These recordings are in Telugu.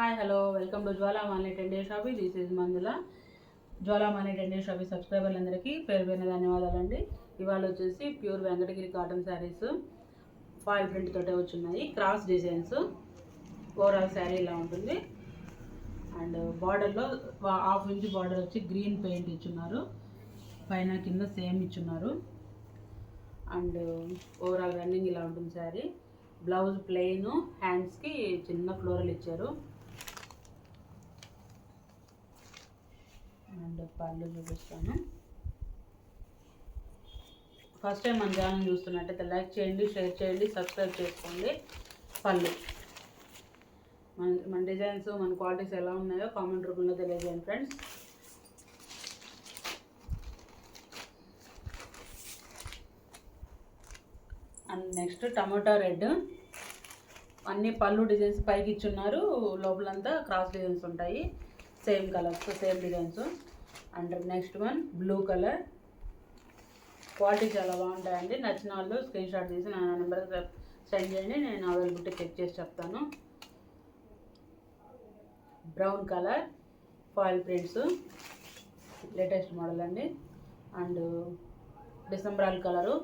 Hi hello welcome to Jwalamali ten days shoppy this is మందుల జ్వాలామాలి టెన్ డేస్ షాపీ సబ్స్క్రైబర్లందరికీ పేరు పేరున ధన్యవాదాలండి. ఇవాళ వచ్చేసి pure Venkatagiri cotton saris foil print తోటే వచ్చున్నాయి. క్రాస్ డిజైన్స్ ఓవరాల్ శారీ ఇలా ఉంటుంది. అండ్ బార్డర్లో హాఫ్ ఇంచ్ బార్డర్ వచ్చి గ్రీన్ పెయింట్ ఇచ్చున్నారు. పైన కింద సేమ్ ఇచ్చున్నారు. అండ్ ఓవరాల్ రన్నింగ్ ఇలా ఉంటుంది శారీ. బ్లౌజ్ ప్లెయిన్ హ్యాండ్స్కి చిన్న ఫ్లోరల్ ఇచ్చారు. అండ్ పళ్ళు చూపిస్తాను. ఫస్ట్ టైం మన ఛానల్ చూస్తున్నట్టయితే లైక్ చేయండి షేర్ చేయండి సబ్స్క్రైబ్ చేసుకోండి. పళ్ళు. మన మన డిజైన్స్ మన క్వాలిటీస్ ఎలా ఉన్నాయో కామెంట్ రూపంలో తెలియజేయండి friends and next tomato red అన్ని పళ్ళు డిజైన్స్ పైకి ఇచ్చున్నారు. లోపలంతా క్రాస్ డిజైన్స్ ఉంటాయి. Same colours same designs. And next one blue colour. Quality చాలా బాగుంటాయండి. నచ్చిన వాళ్ళు స్క్రీన్ షాట్ తీసి నా నెంబర్ సెండ్ చేయండి. నేను అవైలబిలిటీ చెక్ చేసి చెప్తాను. Brown colour foil prints. Latest model అండి. అండ్ డిసెంబరాల్ colour.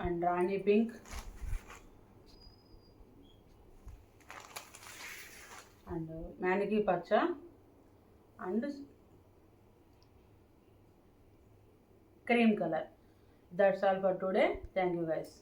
And Rani pink. And మ్యానికీ పచ్చ and cream colour. That's all for today thank you guys